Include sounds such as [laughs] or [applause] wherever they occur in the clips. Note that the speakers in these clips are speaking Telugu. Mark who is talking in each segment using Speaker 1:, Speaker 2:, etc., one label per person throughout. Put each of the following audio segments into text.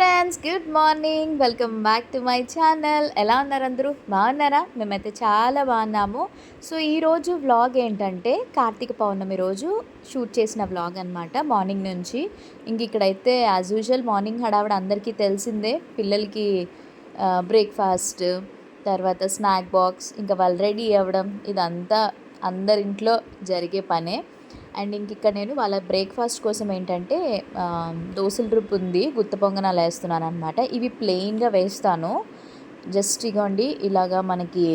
Speaker 1: Friends good morning welcome back to my channel ఎలా ఉన్నారు అందరూ? బాగున్నారా? మేమైతే చాలా బాగున్నాము. సో ఈరోజు వ్లాగ్ ఏంటంటే కార్తీక పౌర్ణమి రోజు షూట్ చేసిన వ్లాగ్ అనమాట మార్నింగ్ నుంచి. ఇంక ఇక్కడైతే యాజ్ యూజువల్ మార్నింగ్ హడావిడ అందరికీ తెలిసిందే. పిల్లలకి బ్రేక్ఫాస్ట్ తర్వాత స్నాక్ బాక్స్ ఇంకా వాళ్ళు రెడీ అవ్వడం ఇదంతా అందరింట్లో జరిగే పనే. అండ్ ఇంక ఇక్కడ నేను వాళ్ళ బ్రేక్ఫాస్ట్ కోసం ఏంటంటే దోశల దోసల రుబ్బు ఉంది గుత్త పొంగనాలు వేస్తున్నాను అనమాట ఇవి ప్లెయిన్గా వేస్తాను. జస్ట్ ఇగోండి ఇలాగా మనకి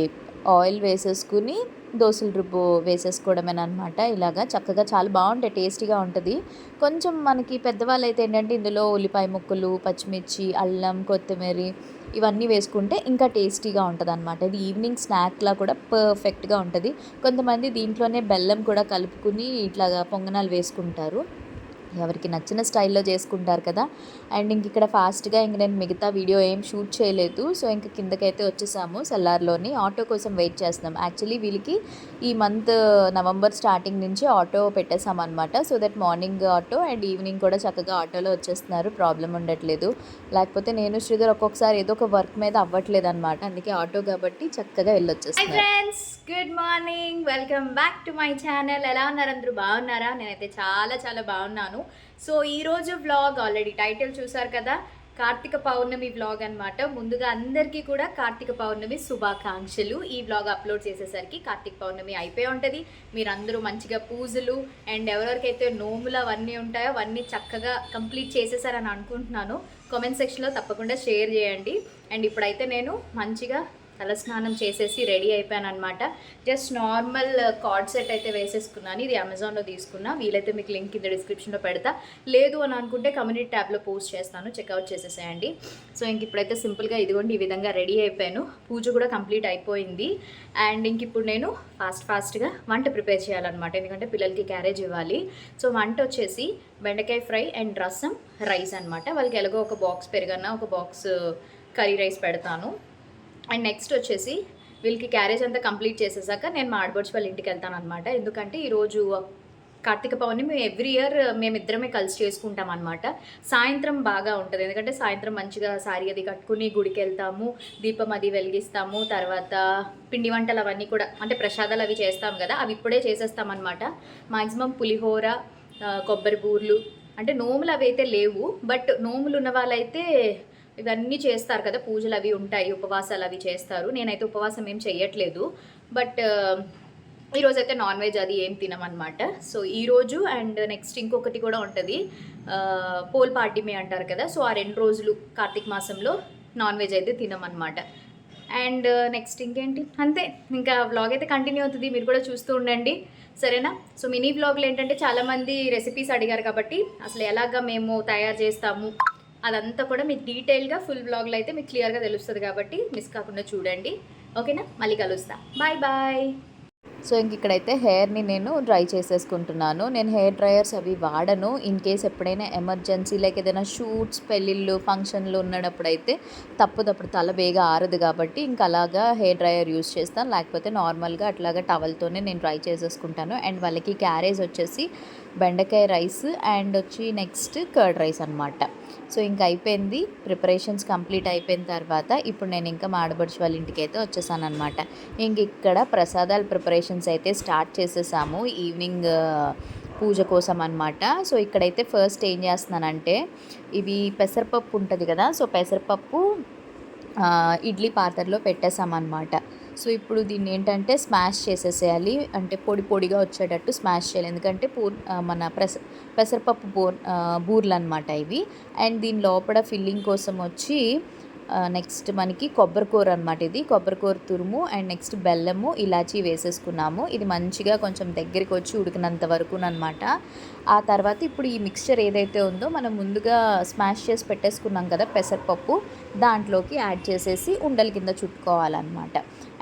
Speaker 1: ఆయిల్ వేసేసుకుని దోశల రుబ్బు వేసేసుకోవడమేనమాట ఇలాగా చక్కగా చాలా బాగుంటాయి టేస్టీగా ఉంటుంది. కొంచెం మనకి పెద్దవాళ్ళు అయితే ఏంటంటే ఇందులో ఉల్లిపాయ ముక్కలు పచ్చిమిర్చి అల్లం కొత్తిమీర ఇవన్నీ వేసుకుంటే ఇంకా టేస్టీగా ఉంటుంది అనమాట ఇది ఈవినింగ్ స్నాక్లా కూడా పర్ఫెక్ట్గా ఉంటుంది. కొంతమంది దీంట్లోనే బెల్లం కూడా కలుపుకుని ఇట్లాగా పొంగనాలు వేసుకుంటారు. ఎవరికి నచ్చిన స్టైల్లో చేసుకుంటారు కదా. అండ్ ఇంక ఇక్కడ ఫాస్ట్గా ఇంక నేను మిగతా వీడియో ఏం షూట్ చేయలేదు. సో ఇంక కిందకైతే వచ్చేసాము సెల్లార్లోని. ఆటో కోసం వెయిట్ చేస్తున్నాం. యాక్చువల్లీ వీళ్ళకి ఈ మంత్ నవంబర్ స్టార్టింగ్ నుంచి ఆటో పెట్టేసాం అనమాట so that morning auto and evening కూడా చక్కగా ఆటోలో వచ్చేస్తున్నారు. ప్రాబ్లం ఉండట్లేదు. లేకపోతే నేను శ్రీధర్ ఒక్కొక్కసారి ఏదో ఒక వర్క్ మీద అవ్వట్లేదు అనమాట అందుకే ఆటో కాబట్టి చక్కగా వెళ్ళొచ్చేస్తున్నారు friends good morning welcome back to my channel ఎలా ఉన్నారు అందరూ? బాగున్నారా? నేనైతే చాలా చాలా బాగున్నాను. సో ఈరోజు వ్లాగ్ ఆల్రెడీ టైటిల్ చూసారు కదా? కార్తీక పౌర్ణమి వ్లాగ్ అన్నమాట. ముందుగా అందరికీ కూడా కార్తీక పౌర్ణమి శుభాకాంక్షలు. ఈ వ్లాగ్ అప్లోడ్ చేసేసరికి కార్తీక పౌర్ణమి అయిపోయి ఉంటుంది. మీరందరూ మంచిగా పూజలు అండ్ ఎవరెవరికైతే నోములు అవన్నీ ఉంటాయో అవన్నీ చక్కగా కంప్లీట్ చేసేసారని అనుకుంటున్నాను. కామెంట్ సెక్షన్లో తప్పకుండా షేర్ చేయండి. అండ్ ఇప్పుడైతే నేను మంచిగా తలస్నానం చేసేసి రెడీ అయిపోయాను అనమాట జస్ట్ నార్మల్ కార్డ్ సెట్ అయితే వేసేసుకున్నాను. ఇది అమెజాన్లో తీసుకున్నా. వీలైతే మీకు లింక్ కింద డిస్క్రిప్షన్లో పెడతా. లేదు అని అనుకుంటే కమ్యూనిటీ ట్యాబ్లో పోస్ట్ చేస్తాను. చెక్అవుట్ చేసేసేయండి. సో ఇంక ఇప్పుడైతే సింపుల్గా ఇదిగోండి ఈ విధంగా రెడీ అయిపోయాను. పూజ కూడా కంప్లీట్ అయిపోయింది. అండ్ ఇంక ఇప్పుడు నేను ఫాస్ట్ ఫాస్ట్గా వంట ప్రిపేర్ చేయాలన్నమాట. ఎందుకంటే పిల్లలకి క్యారేజ్ ఇవ్వాలి. సో వంట వచ్చేసి బెండకాయ ఫ్రై అండ్ రసం రైస్ అనమాట వాళ్ళకి ఎలాగో ఒక బాక్స్ పెరుగన్న ఒక బాక్స్ కర్రీ రైస్ పెడతాను. అండ్ నెక్స్ట్ వచ్చేసి వీళ్ళకి క్యారేజ్ అంతా కంప్లీట్ చేసేసాక నేను మా ఆడబడుచు వాళ్ళ ఇంటికి వెళ్తాను అనమాట ఎందుకంటే ఈరోజు కార్తీక పౌర్ణమి ఎవ్రీ ఇయర్ మేమిద్దరమే కలిసి చేసుకుంటాం అనమాట సాయంత్రం బాగా ఉంటుంది. ఎందుకంటే సాయంత్రం మంచిగా సారీ అది కట్టుకుని గుడికి వెళ్తాము దీపం అది వెలిగిస్తాము తర్వాత పిండి వంటలు అవన్నీ కూడా అంటే ప్రసాదాలు అవి చేస్తాం కదా అవి ఇప్పుడే చేసేస్తాం అనమాట మాక్సిమం పులిహోర కొబ్బరి బూర్లు అంటే నోములు అవి అయితే లేవు బట్ నోములు ఉన్న వాళ్ళైతే ఇవన్నీ చేస్తారు కదా పూజలు అవి ఉంటాయి ఉపవాసాలు అవి చేస్తారు. నేనైతే ఉపవాసం ఏం చెయ్యట్లేదు. బట్ ఈరోజు అయితే నాన్ వెజ్ అది ఏం తినమన్నమాట. సో ఈరోజు అండ్ నెక్స్ట్ ఇంకొకటి కూడా ఉంటుంది. పోల్ పార్టీమే అంటారు కదా సో ఆ రెండు రోజులు కార్తీక మాసంలో నాన్ వెజ్ అయితే తినమన్నమాట. అండ్ నెక్స్ట్ ఇంకేంటి? అంతే. ఇంకా వ్లాగ్ అయితే కంటిన్యూ అవుతుంది. మీరు కూడా చూస్తూ ఉండండి. సరేనా? సో మినీ వ్లాగ్లు ఏంటంటే చాలామంది రెసిపీస్ అడిగారు కాబట్టి అసలు ఎలాగ మేము తయారు చేస్తాము? అదంతా కూడా మీకు డీటెయిల్గా ఫుల్ బ్లాగ్లో అయితే మీకు క్లియర్గా తెలుస్తుంది కాబట్టి మిస్ కాకుండా చూడండి. ఓకేనా? మళ్ళీ కలుస్తా. Bye bye. సో ఇంక ఇక్కడైతే హెయిర్ని నేను డ్రై చేసేసుకుంటున్నాను. నేను హెయిర్ డ్రయర్స్ అవి వాడను. ఇన్ కేస్ ఎప్పుడైనా ఎమర్జెన్సీ లైక్ ఏదైనా షూట్స్ పెళ్ళిళ్ళు ఫంక్షన్లు ఉన్నప్పుడు అయితే తప్పదప్పుడు తల బేగా ఆరదు కాబట్టి ఇంకా అలాగా హెయిర్ డ్రైయర్ యూస్ చేస్తాను. లేకపోతే నార్మల్గా అట్లాగా టవల్తోనే నేను డ్రై చేసేసుకుంటాను. అండ్ వాళ్ళకి క్యారేజ్ వచ్చేసి బెండకాయ రైస్ అండ్ వచ్చి నెక్స్ట్ కర్డ్ రైస్ అనమాట సో ఇంకా అయిపోయింది. ప్రిపరేషన్స్ కంప్లీట్ అయిపోయిన తర్వాత ఇప్పుడు నేను ఇంకా మా వాళ్ళ ఇంటికి అయితే వచ్చేసాను అనమాట ఇంక ఇక్కడ ప్రసాదాల ప్రిపరేషన్స్ అయితే స్టార్ట్ చేసేసాము. ఈవినింగ్ పూజ కోసం అనమాట సో ఇక్కడైతే ఫస్ట్ ఏం చేస్తున్నానంటే ఇవి పెసరపప్పు ఉంటుంది కదా సో పెసరపప్పు ఇడ్లీ పాత్రలో పెట్టేసామన్నమాట. సో ఇప్పుడు దీన్ని ఏంటంటే స్మాష్ చేసేసేయాలి. అంటే పొడి పొడిగా వచ్చేటట్టు స్మాష్ చేయాలి. ఎందుకంటే పూర్ మన పెస పెసరపప్పు బూర్ బూర్లు అనమాట ఇవి. అండ్ దీని లోపల ఫిల్లింగ్ కోసం వచ్చి నెక్స్ట్ మనకి కొబ్బరికూర అనమాట ఇది. కొబ్బరికూర తురుము అండ్ నెక్స్ట్ బెల్లము ఇలాచి వేసేసుకున్నాము. ఇది మంచిగా కొంచెం దగ్గరికి వచ్చి ఉడికినంత వరకు అనమాట ఆ తర్వాత ఇప్పుడు ఈ మిక్స్చర్ ఏదైతే ఉందో మనం ముందుగా స్మాష్ చేసి పెట్టేసుకున్నాం కదా పెసరపప్పు దాంట్లోకి యాడ్ చేసేసి ఉండల కింద చుట్టుకోవాలన్నమాట.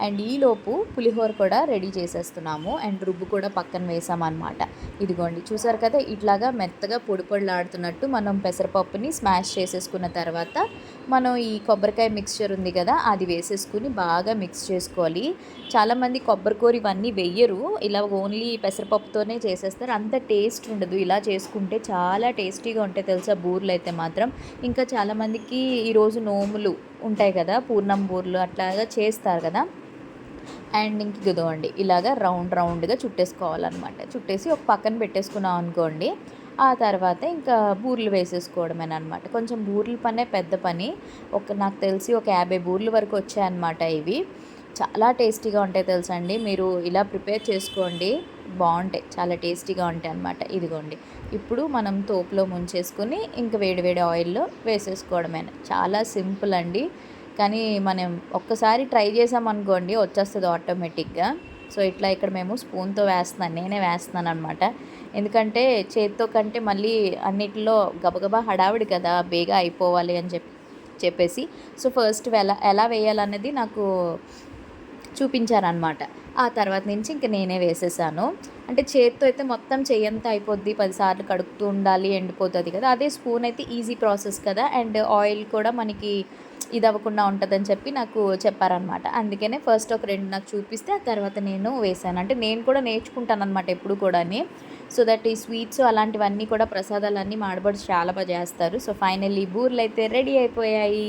Speaker 1: అండ్ ఈలోపు పులిహోర కూడా రెడీ చేసేస్తున్నాము అండ్ రుబ్బు కూడా పక్కన వేసామన్నమాట. ఇదిగోండి చూసారు కదా ఇట్లాగా మెత్తగా పొడి పొడిలాడుతున్నట్టు మనం పెసరపప్పుని స్మాష్ చేసేసుకున్న తర్వాత మనం ఈ కొబ్బరికాయ మిక్స్చర్ ఉంది కదా అది వేసేసుకుని బాగా మిక్స్ చేసుకోవాలి. చాలామంది కొబ్బరికూర ఇవన్నీ వెయ్యరు ఇలా ఓన్లీ పెసరపప్పుతోనే చేసేస్తారు. అంత టేస్ట్ ఉండదు ఇలా చేసుకుంటే చాలా టేస్టీగా ఉంటాయి తెలుసా బూర్లు అయితే మాత్రం. ఇంకా చాలామందికి ఈరోజు నోములు ఉంటాయి కదా పూర్ణం బూర్లు అట్లాగా చేస్తారు కదా. అండ్ ఇంక ఇదిగోండి ఇలాగ రౌండ్ రౌండ్గా చుట్టేసుకోవాలన్నమాట. చుట్టేసి ఒక పక్కన పెట్టేసుకున్నాం అనుకోండి ఆ తర్వాత ఇంకా బూర్లు వేసేసుకోవడమేనమాట కొంచెం బూర్ల పనే పెద్ద పని. ఒక నాకు తెలిసి ఒక యాభై బూర్ల వరకు వచ్చాయన్నమాట ఇవి. చాలా టేస్టీగా ఉంటాయి తెలుసండి. మీరు ఇలా ప్రిపేర్ చేసుకోండి బాగుంటాయి. చాలా టేస్టీగా ఉంటాయి అన్నమాట ఇదిగోండి ఇప్పుడు మనం తోపులో ముంచేసుకుని ఇంకా వేడి వేడి ఆయిల్లో వేసేసుకోవడమే చాలా సింపుల్ అండి. కానీ మనం ఒక్కసారి ట్రై చేసామనుకోండి వచ్చేస్తుంది ఆటోమేటిక్గా. సో ఇట్లా ఇక్కడ మేము స్పూన్తో వేస్తున్నాను నేనే వేస్తున్నాను అనమాట ఎందుకంటే చేత్తో కంటే మళ్ళీ అన్నిటిలో గబగబా హడావిడి కదా బేగా అయిపోవాలి అని చెప్పి చెప్పేసి. సో ఫస్ట్ ఎలా ఎలా వేయాలన్నది నాకు చూపించారనమాట ఆ తర్వాత నుంచి ఇంక నేనే వేసేసాను. అంటే చేత్తో అయితే మొత్తం చెయ్యంతా అయిపోద్ది పదిసార్లు కడుగుతూ ఉండాలి ఎండిపోతుంది కదా. అదే స్పూన్ అయితే ఈజీ ప్రాసెస్ కదా. అండ్ ఆయిల్ కూడా మనకి ఇది అవ్వకుండా ఉంటుందని చెప్పి నాకు చెప్పారనమాట అందుకనే ఫస్ట్ ఒక రెండు నాకు చూపిస్తే ఆ తర్వాత నేను వేసాను అంటే నేను కూడా నేర్చుకుంటాను అనమాట ఎప్పుడు కూడాని. సో దట్ ఈ స్వీట్స్ అలాంటివన్నీ కూడా ప్రసాదాలన్నీ మాడబడి చాలా బాగా చేస్తారు. సో ఫైనల్లీ బూర్లు అయితే రెడీ అయిపోయాయి.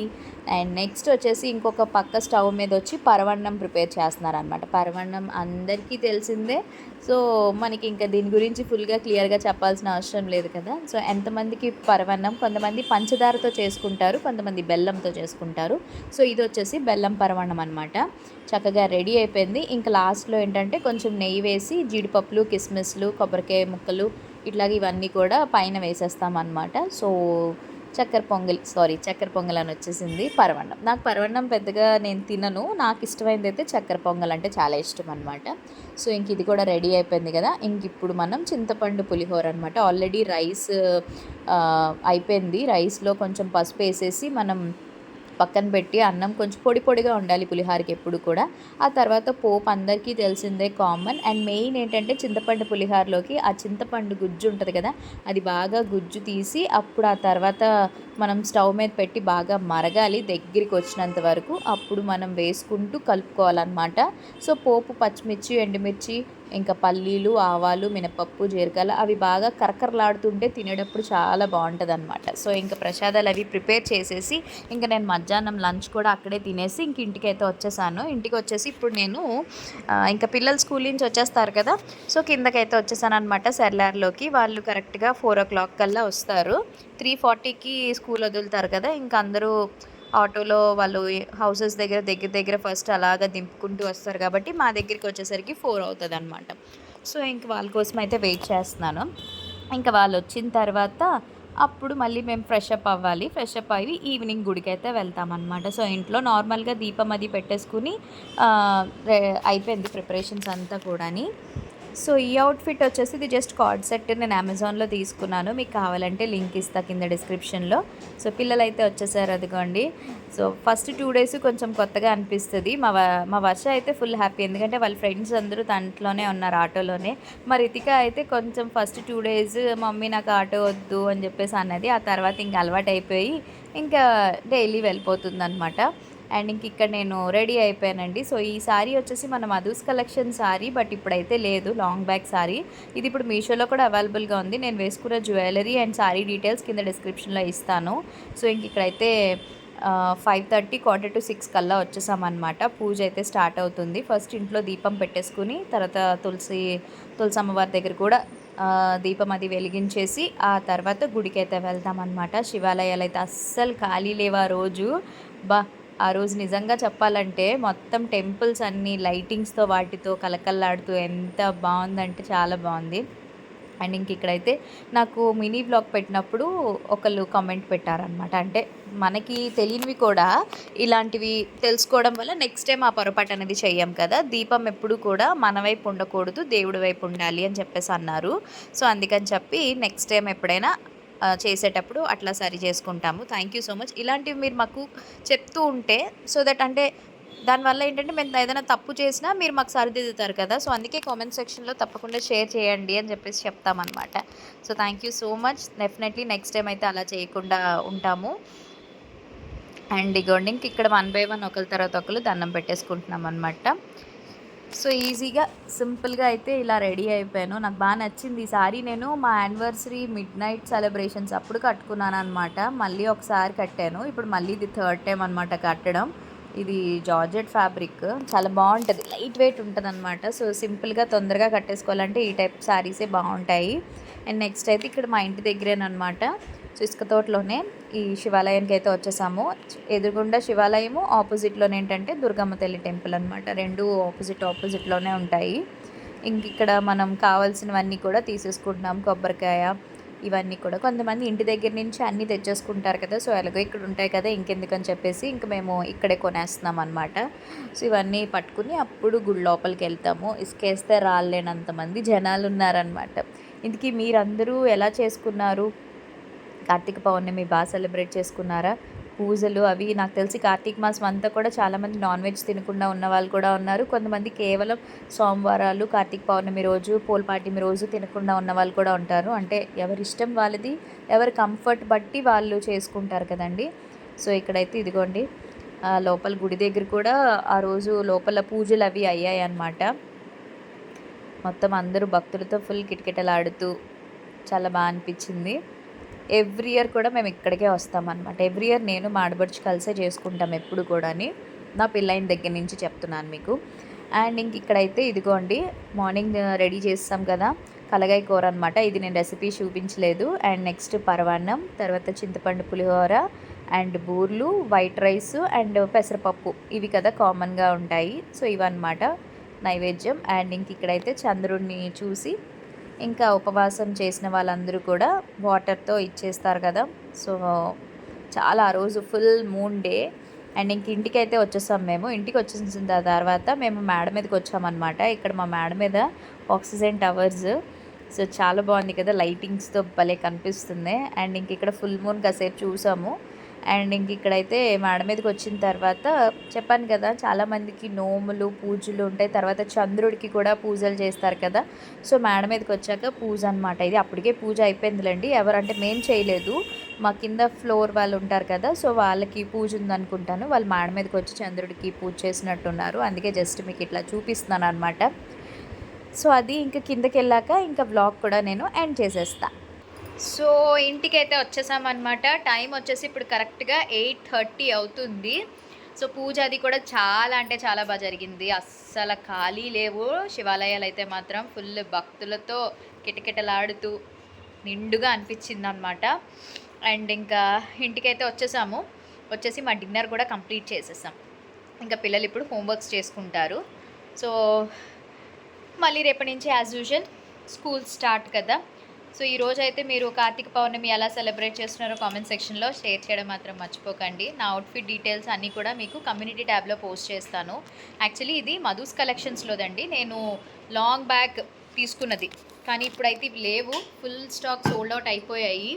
Speaker 1: అండ్ నెక్స్ట్ వచ్చేసి ఇంకొక పక్క స్టవ్ మీద వచ్చి పరవన్నం ప్రిపేర్ చేస్తున్నారు అనమాట పరవన్నం అందరికీ తెలిసిందే. సో మనకి ఇంకా దీని గురించి ఫుల్గా క్లియర్గా చెప్పాల్సిన అవసరం లేదు కదా. సో ఎంతమందికి పరవన్నం కొంతమంది పంచదారతో చేసుకుంటారు కొంతమంది బెల్లంతో చేసుకుంటారు. సో ఇది వచ్చేసి బెల్లం పరవన్నం అనమాట చక్కగా రెడీ అయిపోయింది. ఇంకా లాస్ట్లో ఏంటంటే కొంచెం నెయ్యి వేసి జీడిపప్పులు కిస్మిస్లు కొబ్బరికాయ ముక్కలు ఇట్లాగే ఇవన్నీ కూడా పైన వేసేస్తాం అనమాట సో చక్కెర పొంగల్ సారీ చక్కెర పొంగల్ అని వచ్చేసింది పరవన్నం. నాకు పరవన్నం పెద్దగా నేను తినను. నాకు ఇష్టమైనది అయితే చక్కెర పొంగల్ అంటే చాలా ఇష్టం అనమాట సో ఇంక ఇది కూడా రెడీ అయిపోయింది కదా. ఇంక ఇప్పుడు మనం చింతపండు పులిహోర అనమాట ఆల్రెడీ రైస్ అయిపోయింది. రైస్లో కొంచెం పసుపు వేసేసి మనం పక్కన పెట్టి అన్నం కొంచెం పొడి పొడిగా ఉండాలి పులిహోరకి ఎప్పుడు కూడా. ఆ తర్వాత పోపు అందరికీ తెలిసిందే కామన్ అండ్ మెయిన్ ఏంటంటే చింతపండు పులిహోరలోకి ఆ చింతపండు గుజ్జు ఉంటుంది కదా అది బాగా గుజ్జు తీసి అప్పుడు ఆ తర్వాత మనం స్టవ్ మీద పెట్టి బాగా మరగాలి దగ్గరికి వచ్చినంత వరకు అప్పుడు మనం వేసుకుంటూ కలుపుకోవాలన్నమాట. సో పోపు పచ్చిమిర్చి ఎండుమిర్చి ఇంకా పల్లీలు ఆవాలు మినపప్పు జీలకర్ర అవి బాగా కరకరలాడుతుంటే తినేటప్పుడు చాలా బాగుంటుంది అనమాట సో ఇంకా ప్రసాదాలు అవి ప్రిపేర్ చేసేసి ఇంకా నేను మధ్యాహ్నం లంచ్ కూడా అక్కడే తినేసి ఇంక ఇంటికి అయితే వచ్చేసాను. ఇంటికి వచ్చేసి ఇప్పుడు నేను ఇంకా పిల్లలు స్కూల్ నుంచి వచ్చేస్తారు కదా సో కిందకైతే వచ్చేసాను అనమాట సెర్లార్లోకి వాళ్ళు కరెక్ట్గా ఫోర్ ఓ క్లాక్ కల్లా వస్తారు. త్రీ ఫార్టీకి స్కూల్ వదులుతారు కదా ఇంకా అందరూ ఆటోలో వాళ్ళు హౌసెస్ దగ్గర దగ్గర దగ్గర ఫస్ట్ అలాగా దింపుకుంటూ వస్తారు కాబట్టి మా దగ్గరికి వచ్చేసరికి ఫోర్ అవుతుంది అనమాట సో ఇంక వాళ్ళ కోసం అయితే వెయిట్ చేస్తున్నాను. ఇంకా వాళ్ళు వచ్చిన తర్వాత అప్పుడు మళ్ళీ మేము ఫ్రెష్ అప్ అవ్వాలి. ఫ్రెష్ అప్ అయ్యి ఈవినింగ్ గుడికి అయితే వెళ్తామన్నమాట. సో ఇంట్లో నార్మల్గా దీపం అది పెట్టేసుకుని అయిపోయింది ప్రిపరేషన్స్ అంతా కూడాని. సో ఈ అవుట్ఫిట్ వచ్చేసి ఇది జస్ట్ కార్డ్ సెట్ నేను అమెజాన్లో తీసుకున్నాను. మీకు కావాలంటే లింక్ ఇస్తా కింద డిస్క్రిప్షన్లో సో పిల్లలు అయితే వచ్చేసారు అదిగోండి. సో ఫస్ట్ టూ డేస్ కొంచెం కొత్తగా అనిపిస్తుంది. మా మా వర్ష అయితే ఫుల్ హ్యాపీ ఎందుకంటే వాళ్ళ ఫ్రెండ్స్ అందరూ దాంట్లోనే ఉన్నారు ఆటోలోనే. మరి ఇతిక అయితే కొంచెం ఫస్ట్ టూ డేస్ మమ్మీ నాకు ఆటో వద్దు అని చెప్పేసి అన్నది. ఆ తర్వాత ఇంకా అలవాటు అయిపోయి ఇంకా డైలీ వెళ్ళిపోతుంది అనమాట అండ్ ఇంక ఇక్కడ నేను రెడీ అయిపోయానండి. సో ఈ సారీ వచ్చేసి మన మధుస్ కలెక్షన్ సారీ బట్ ఇప్పుడైతే లేదు లాంగ్ బ్యాగ్ సారీ. ఇది ఇప్పుడు మీషోలో కూడా అవైలబుల్గా ఉంది. నేను వేసుకున్న జ్యువెలరీ అండ్ సారీ డీటెయిల్స్ కింద డిస్క్రిప్షన్లో ఇస్తాను. సో ఇంక ఇక్కడైతే five thirty quarter to six కల్లా వచ్చేసామన్నమాట. పూజ అయితే స్టార్ట్ అవుతుంది. ఫస్ట్ ఇంట్లో దీపం పెట్టేసుకుని తర్వాత తులసి తులసి అమ్మవారి దగ్గర కూడా దీపం అది వెలిగించేసి ఆ తర్వాత గుడికి అయితే వెళ్తామన్నమాట. శివాలయాలు అయితే అస్సలు ఖాళీ లేవా ఆ రోజు. బా ఆ రోజు నిజంగా చెప్పాలంటే మొత్తం టెంపుల్స్ అన్నీ లైటింగ్స్తో వాటితో కలకల్లాడుతూ ఎంత బాగుందంటే చాలా బాగుంది. అండ్ ఇంక ఇక్కడైతే నాకు మినీ బ్లాగ్ పెట్టినప్పుడు ఒకళ్ళు కామెంట్ పెట్టారనమాట అంటే మనకి తెలియనివి కూడా ఇలాంటివి తెలుసుకోవడం వల్ల నెక్స్ట్ టైం ఆ పొరపాటు అనేది చెయ్యం కదా. దీపం ఎప్పుడు కూడా మన వైపు ఉండకూడదు దేవుడి వైపు ఉండాలి అని చెప్పేసి అన్నారు. సో అందుకని చెప్పి నెక్స్ట్ టైం ఎప్పుడైనా చేసేటప్పుడు అట్లా సరి చేసుకుంటాము. థ్యాంక్ యూ సో మచ్ ఇలాంటివి మీరు మాకు చెప్తూ ఉంటే సో దట్ అంటే దానివల్ల ఏంటంటే మేము ఏదైనా తప్పు చేసినా మీరు మాకు సరిదిద్దుతారు కదా. సో అందుకే కామెంట్ సెక్షన్లో తప్పకుండా షేర్ చేయండి అని చెప్పేసి చెప్తామన్నమాట. So thank you so much definitely next time అయితే అలా చేయకుండా ఉంటాము. అండ్ ఇగోండి ఇంక ఇక్కడ వన్ బై వన్ ఒకరి తర్వాత ఒకరు దండం పెట్టేసుకుంటున్నాం అనమాట సో ఈజీగా సింపుల్గా అయితే ఇలా రెడీ అయిపోయాను. నాకు బాగా నచ్చింది ఈ సారీ. నేను మా యానివర్సరీ మిడ్ నైట్ సెలబ్రేషన్స్ అప్పుడు కట్టుకున్నాను అనమాట మళ్ళీ ఒకసారి కట్టాను. ఇప్పుడు మళ్ళీ ఇది థర్డ్ టైం అనమాట కట్టడం. ఇది జార్జెట్ ఫ్యాబ్రిక్. చాలా బాగుంటుంది. లైట్ వెయిట్ ఉంటుంది అనమాట సో సింపుల్గా తొందరగా కట్టేసుకోవాలంటే ఈ టైప్ శారీసే బాగుంటాయి. అండ్ నెక్స్ట్ అయితే ఇక్కడ మా ఇంటి దగ్గరేనమాట ఇసుక తోటలోనే ఈ శివాలయానికి అయితే వచ్చేసాము. ఎదురుగుండా శివాలయము ఆపోజిట్లోనే ఏంటంటే దుర్గమ్మ తల్లి టెంపుల్ అనమాట రెండు ఆపోజిట్ ఆపోజిట్లోనే ఉంటాయి. ఇంక ఇక్కడ మనం కావాల్సినవన్నీ కూడా తీసేసుకుంటున్నాం. కొబ్బరికాయ ఇవన్నీ కూడా. కొంతమంది ఇంటి దగ్గర నుంచి అన్నీ తెచ్చేసుకుంటారు కదా. సో ఎలాగో ఇక్కడ ఉంటాయి కదా ఇంకెందుకని చెప్పేసి ఇంక మేము ఇక్కడే కొనేస్తున్నాం అనమాట సో ఇవన్నీ పట్టుకుని అప్పుడు గుడి లోపలికి వెళ్తాము. ఇసుకేస్తే రాలేనంత మంది జనాలు ఉన్నారనమాట ఇంతకీ మీరందరూ ఎలా చేసుకున్నారు? కార్తీక పౌర్ణమి బాగా సెలబ్రేట్ చేసుకున్నారా? పూజలు అవి నాకు తెలిసి కార్తీక మాసం అంతా కూడా చాలామంది నాన్ వెజ్ తినకుండా ఉన్న వాళ్ళు కూడా ఉన్నారు. కొంతమంది కేవలం సోమవారాలు కార్తీక పౌర్ణమి రోజు పోల్పాటిమి రోజు తినకుండా ఉన్న వాళ్ళు కూడా ఉంటారు. అంటే ఎవరి ఇష్టం వాళ్ళది ఎవరి కంఫర్ట్ బట్టి వాళ్ళు చేసుకుంటారు కదండి. సో ఇక్కడైతే ఇదిగోండి. ఆ లోపల గుడి దగ్గర కూడా ఆ రోజు లోపల పూజలు అవి అయ్యాయి అన్నమాట. మొత్తం అందరూ భక్తులతో ఫుల్ కిటకిటలాడుతూ చాలా బాగా అనిపించింది. ఎవ్రీ ఇయర్ కూడా మేము ఇక్కడికే వస్తామన్నమాట. ఎవ్రీ ఇయర్ నేను మా కలిసే చేసుకుంటాం ఎప్పుడు కూడాని. నా పిల్లైన దగ్గర నుంచి చెప్తున్నాను మీకు. అండ్ ఇంక ఇక్కడైతే ఇదిగోండి మార్నింగ్ రెడీ చేస్తాం కదా కలగాయ కూర అనమాట ఇది నేను రెసిపీ చూపించలేదు. అండ్ నెక్స్ట్ పరవాన్నం తర్వాత చింతపండు పులిహోర అండ్ బూర్లు వైట్ రైస్ అండ్ పెసరపప్పు. ఇవి కదా కామన్గా ఉంటాయి. సో ఇవన్నమాట నైవేద్యం. అండ్ ఇంక ఇక్కడైతే చంద్రుడిని చూసి ఇంకా ఉపవాసం చేసిన వాళ్ళందరూ కూడా వాటర్తో ఇచ్చేస్తారు కదా. సో చాలా ఆ రోజు ఫుల్ మూన్ డే. అండ్ ఇంక ఇంటికి అయితే వచ్చేసాం మేము. ఇంటికి వచ్చేసిన తర్వాత మేము మేడ మీదకి వచ్చామన్నమాట. ఇక్కడ మా మేడ మీద ఆక్సిజన్ టవర్స్. సో చాలా బాగుంది కదా లైటింగ్స్తో భలే కనిపిస్తుంది. అండ్ ఇంక ఇక్కడ ఫుల్ మూన్ కాసేపు చూసాము. అండ్ ఇంక ఇక్కడైతే మేడ మీదకి వచ్చిన తర్వాత చెప్పాను కదా చాలామందికి నోములు పూజలు ఉంటాయి. తర్వాత చంద్రుడికి కూడా పూజలు చేస్తారు కదా. సో మేడ మీదకి వచ్చాక పూజ అనమాట ఇది అప్పటికే పూజ అయిపోయిందిలేండి. ఎవరంటే మేం చేయలేదు. మా కింద ఫ్లోర్ వాళ్ళు ఉంటారు కదా సో వాళ్ళకి పూజ ఉందనుకుంటాను. వాళ్ళు మేడ మీదకి వచ్చి చంద్రుడికి పూజ చేసినట్టున్నారు. అందుకే జస్ట్ మీకు ఇట్లా చూపిస్తున్నాను అనమాట సో అది ఇంకా కిందకి వెళ్ళాక ఇంకా బ్లాగ్ కూడా నేను ఎండ్ చేసేస్తాను సో ఇంటికి అయితే వచ్చేసామన్నమాట. టైం వచ్చేసి ఇప్పుడు కరెక్ట్గా ఎయిట్ థర్టీ అవుతుంది. సో పూజ అది కూడా చాలా అంటే చాలా బాగా జరిగింది. అస్సలు ఖాళీ లేవు. శివాలయాలు అయితే మాత్రం ఫుల్ భక్తులతో కిటకిటలాడుతూ నిండుగా అనిపించింది అనమాట అండ్ ఇంకా ఇంటికైతే వచ్చేసాము. వచ్చేసి మా డిన్నర్ కూడా కంప్లీట్ చేసేసాం. ఇంకా పిల్లలు ఇప్పుడు హోంవర్క్స్ చేసుకుంటారు. సో మళ్ళీ రేపటి నుంచి యాజ్ యూజువల్ స్కూల్ స్టార్ట్ కదా. సో ఈ రోజు అయితే మీరు కార్తీక పౌర్ణమి ఎలా సెలబ్రేట్ చేస్తున్నారో కామెంట్ సెక్షన్లో షేర్ చేయడం మాత్రం మర్చిపోకండి. నా అవుట్ఫిట్ డీటెయిల్స్ అన్నీ కూడా మీకు కమ్యూనిటీ ట్యాబ్లో పోస్ట్ చేస్తాను. యాక్చువల్లీ ఇది మధుస్ కలెక్షన్స్లోదండి. నేను లాంగ్ బ్యాగ్ తీసుకున్నది. కానీ ఇప్పుడైతే ఇవి లేవు. ఫుల్ స్టాక్ సోల్డ్ అవుట్ అయిపోయాయి.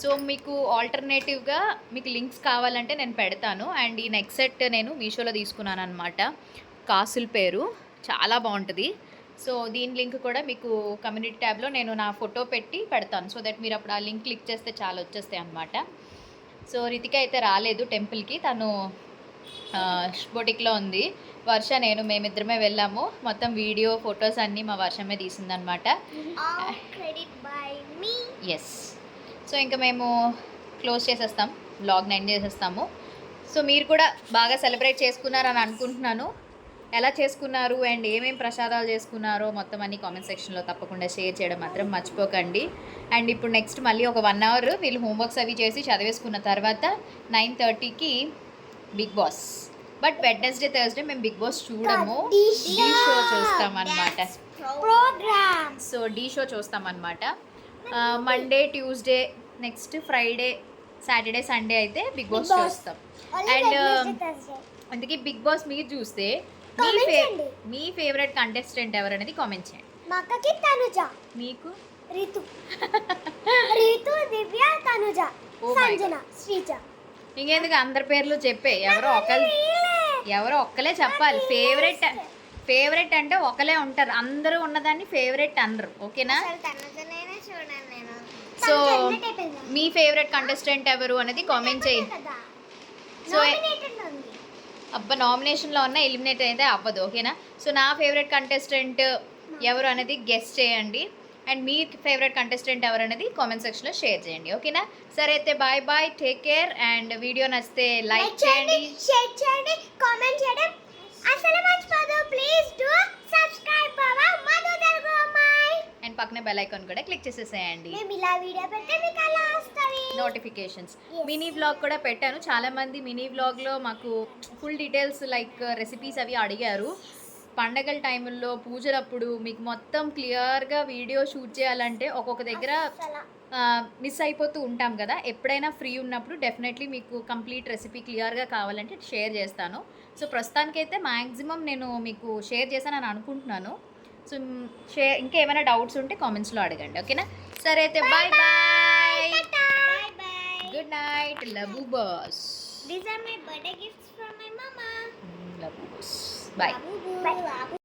Speaker 1: సో మీకు ఆల్టర్నేటివ్గా మీకు లింక్స్ కావాలంటే నేను పెడతాను. అండ్ ఈ నెక్స్ సెట్ నేను మీషోలో తీసుకున్నాను అనమాట కాసుల పేరు. చాలా బాగుంటుంది. సో దీని లింక్ కూడా మీకు కమ్యూనిటీ ట్యాబ్లో నేను నా ఫోటో పెట్టి పెడతాను. సో దట్ మీరు అప్పుడు ఆ లింక్ క్లిక్ చేస్తే చాలా వచ్చేస్తాయి అనమాట సో రితిక అయితే రాలేదు టెంపుల్కి. తను బొటిక్లో ఉంది. వర్ష నేను మేమిద్దరమే వెళ్ళాము. మొత్తం వీడియో ఫొటోస్ అన్నీ మా వర్షమే తీసిందనమాట. ఎస్ సో ఇంకా మేము క్లోజ్ చేసేస్తాం. బ్లాగ్ని ఎండ్ చేసేస్తాము. సో మీరు కూడా బాగా సెలబ్రేట్ చేసుకున్నారని అనుకుంటున్నాను. ఎలా చేసుకున్నారు అండ్ ఏమేం ప్రసాదాలు చేసుకున్నారో మొత్తం అన్ని కామెంట్ సెక్షన్లో తప్పకుండా షేర్ చేయడం మాత్రం మర్చిపోకండి అండ్ ఇప్పుడు నెక్స్ట్ మళ్ళీ ఒక వన్ అవర్ వీళ్ళు హోంవర్క్స్ అవి చేసి చదివేసుకున్న తర్వాత నైన్ థర్టీకి Bigg Boss but Wednesday Thursday మేము బిగ్ బాస్ చూడము
Speaker 2: ఢీ
Speaker 1: ఢీ షో చూస్తాం అనమాట
Speaker 2: Program.
Speaker 1: So Dhee show చూస్తామన్నమాట Monday Tuesday next Friday Saturday Sunday అయితే బిగ్ బాస్. చూస్తాం అండ్
Speaker 2: Thursday.
Speaker 1: అందుకే బిగ్ బాస్ మీరు చూస్తే మీ
Speaker 2: Comment
Speaker 1: ఫే
Speaker 2: చేయండి.
Speaker 1: మీ ఫేవరెట్ కంటెస్టెంట్ ఎవరనేది కామెంట్ చేయండి.
Speaker 2: మా అక్కకి తనుజ.
Speaker 1: మీకు?
Speaker 2: రితు. [laughs] రితు దివ్య తనుజ
Speaker 1: Oh my
Speaker 2: సంజన శ్రీజ.
Speaker 1: ఇంకెందుకు అందరి పేర్లు చెప్పే? ఎవరో
Speaker 2: వీళ్ళే.
Speaker 1: ఎవరో ఒక్కలే చెప్పాలి. ఫేవరెట్ ఫేవరెట్ అంటే ఒకలే ఉంటారు. అందరూ ఉన్నదాన్ని ఫేవరెట్ అనరు. ఓకేనా?
Speaker 2: నేను.
Speaker 1: సో? మీ ఫేవరెట్ కంటెస్టెంట్ ఎవరు అనేది కామెంట్ చేయి.
Speaker 2: కదా.
Speaker 1: సో
Speaker 2: Nominated ఉంది.
Speaker 1: అబ్బా నామినేషన్లో ఉన్న ఎలిమినేట్ అయితే అవ్వదు ఓకేనా సో నా ఫేవరెట్ కంటెస్టెంట్ ఎవరు అనేది గెస్ట్ చేయండి. అండ్ మీ ఫేవరెట్ కంటెస్టెంట్ ఎవరు అనేది కామెంట్ సెక్షన్లో షేర్ చేయండి ఓకేనా సరే అయితే bye bye take care and video నచ్చితే లైక్
Speaker 2: చేయండి షేర్ చేయండి కామెంట్ చేయడం అసలు మర్చిపోదు ప్లీజ్ డూ సబ్స్క్రైబ్ తెలుగు అమ్మాయి
Speaker 1: అండ్ పక్కనే బెల్ ఐకాన్ కూడా క్లిక్ చేసేసేయండి. నోటిఫికేషన్స్. మినీ వ్లాగ్ కూడా పెట్టాను. చాలా మంది మినీ వ్లాగ్లో మాకు ఫుల్ డీటెయిల్స్ లైక్ రెసిపీస్ అవి అడిగారు. పండగల టైంలో పూజలప్పుడు మీకు మొత్తం క్లియర్గా వీడియో షూట్ చేయాలంటే ఒక్కొక్క దగ్గర మిస్ అయిపోతూ ఉంటాం కదా. ఎప్పుడైనా ఫ్రీ ఉన్నప్పుడు డెఫినెట్లీ మీకు కంప్లీట్ రెసిపీ క్లియర్గా కావాలంటే షేర్ చేస్తాను. సో ప్రస్తుతానికైతే మ్యాక్సిమం నేను మీకు షేర్ చేశానని అనుకుంటున్నాను. సో షేర్ ఇంకా ఏమైనా డౌట్స్ ఉంటే కామెంట్స్లో అడగండి ఓకేనా సరే అయితే bye bye. Good night love boss
Speaker 2: These are my birthday gifts from my mama.
Speaker 1: Love boss bye
Speaker 2: Bye. Bye.